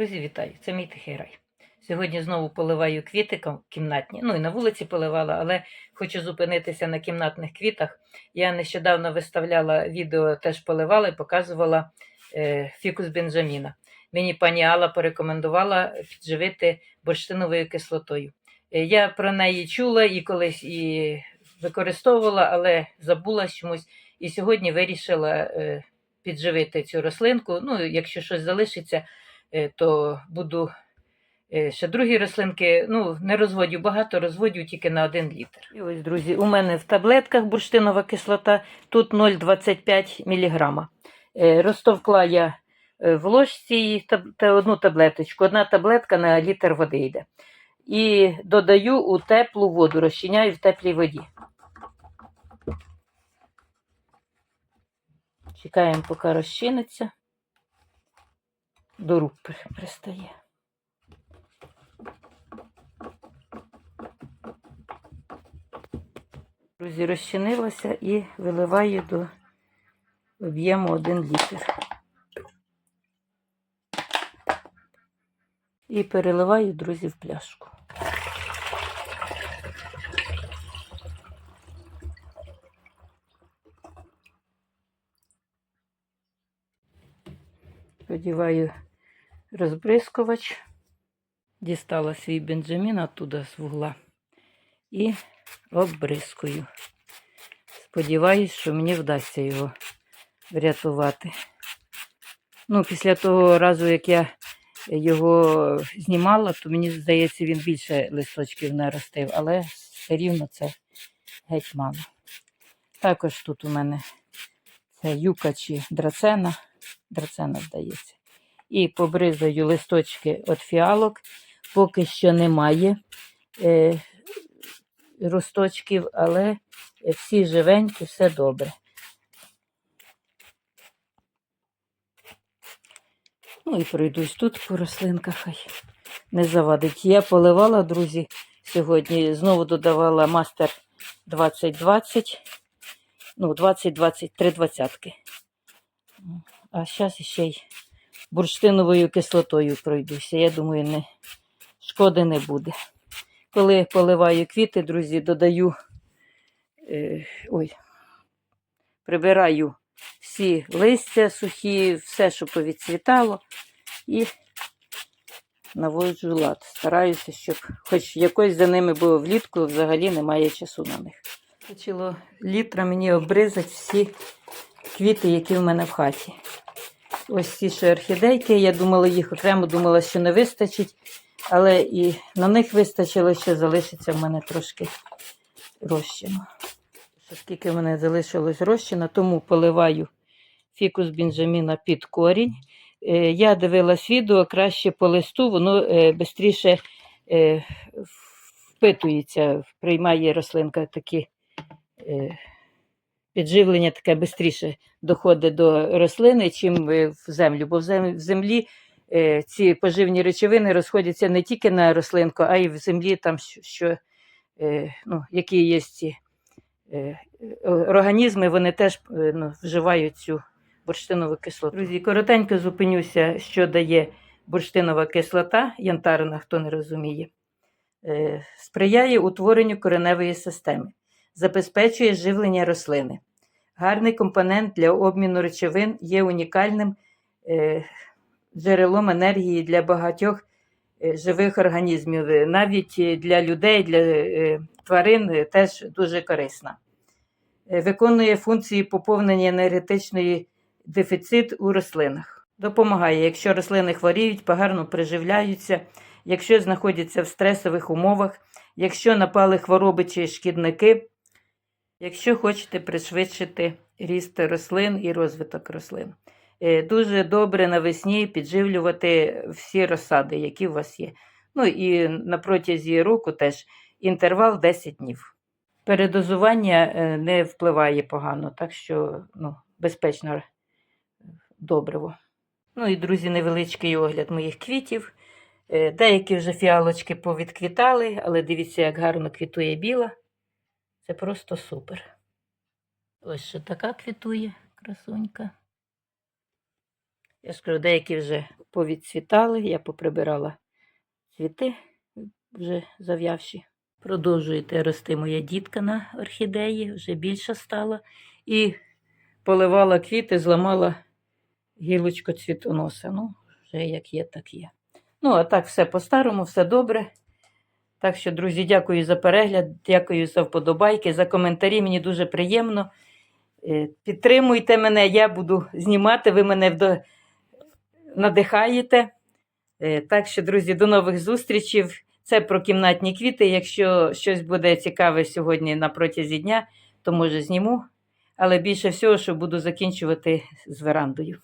Друзі, вітаю! Це мій тихий рай. Сьогодні знову поливаю квіти кімнатні. Ну і на вулиці поливала, але хочу зупинитися на кімнатних квітах. Я нещодавно виставляла відео, теж поливала і показувала е, фікус Бенджаміна. Мені пані Алла порекомендувала підживити бурштиновою кислотою. Е, Я про неї чула і колись і використовувала, але забула чомусь. І сьогодні вирішила е, підживити цю рослинку. Ну, якщо щось залишиться, то буду е, ще другі рослинки. Ну, не розводю багато, розводю тільки на один літр. І ось, друзі, у мене в таблетках бурштинова кислота, тут 0,25 мг. Розтовкла я е, в ложці та одну таблеточку. Одна таблетка на літр води йде. І додаю у теплу воду, розчиняю в теплій воді. Чекаємо, поки розчиниться. До рук пристає. Друзі, розчинилася і виливаю до об'єму 1 літр. І переливаю, друзі, в пляшку. Подіваю розбризкувач. Дістала свій бенджамін оттуда з вугла і оббризкую. Сподіваюсь, що мені вдасться його врятувати. Ну, після того разу, як я його знімала, то мені здається, він більше листочків наростив, але все рівно це геть мало. Також тут у мене це юка чи драцена, драцена, здається. І побризаю листочки від фіалок. Поки що немає е, росточків, але всі живенькі, все добре. Ну і пройдусь тут по рослинках, хай не завадить. Я поливала, друзі, сьогодні знову додавала мастер 2020, ну, 20-20, три двадцятки. А зараз ще й бурштиновою кислотою пройдуся. Я думаю, не, шкоди не буде. Коли поливаю квіти, друзі, додаю, е, ой, прибираю всі листя сухі, все, що повідцвітало, і наводжу лад. Стараюся, щоб хоч якось за ними було влітку, взагалі немає часу на них. Почало літра мені обризати всі квіти, які в мене в хаті. Ось ці ще орхідейки. Я думала, їх окремо думала, що не вистачить, але і на них вистачило, що залишиться в мене трошки розчину. Що Скільки в мене залишилось розчина, тому поливаю фікус бенджаміна під корінь. Е, Я дивилась відео, краще по листу, воно швидше впитується, приймає рослинка такі е, підживлення таке швидше доходить до рослини, чим в землю. Бо в землі е, ці поживні речовини розходяться не тільки на рослинку, а й в землі, там, що, е, ну, які є ці е, організми, вони теж ну, вживають цю бурштинову кислоту. Друзі, коротенько зупинюся, що дає бурштинова кислота, янтарна, хто не розуміє, сприяє утворенню кореневої системи, забезпечує живлення рослини. Гарний компонент для обміну речовин є унікальним е, джерелом енергії для багатьох е, живих організмів. Навіть е, для людей, для тварин теж дуже корисна. Виконує функції поповнення енергетичної дефіцит у рослинах. Допомагає, якщо рослини хворіють, погано приживляються, якщо знаходяться в стресових умовах, якщо напали хвороби чи шкідники, якщо хочете пришвидшити ріст рослин і розвиток рослин. Е, Дуже добре навесні підживлювати всі розсади, які у вас є. Ну і на протязі року теж інтервал 10 днів. Передозування е, не впливає погано, так що ну, безпечно добриво. Ну і, друзі, невеличкий огляд моїх квітів. Е, Деякі вже фіалочки повідквітали, але дивіться, як гарно квітує біла. Це просто супер. Ось ще така квітує красунька. Я скажу, деякі вже повідцвітали, я поприбирала цвіти, вже зав'явші. Продовжуєте рости моя дітка на орхідеї, вже більша стала. І поливала квіти, зламала гілочку цвітоноса. Ну, вже як є, так є. Ну, а так все по-старому, все добре. Так що, друзі, дякую за перегляд, дякую за вподобайки, за коментарі. Мені дуже приємно. Е, Підтримуйте мене, я буду знімати, ви мене вдо... надихаєте. Е, Так що, друзі, до нових зустрічей. Це про кімнатні квіти. Якщо щось буде цікаве сьогодні на протязі дня, то може зніму. Але більше всього, що буду закінчувати з верандою.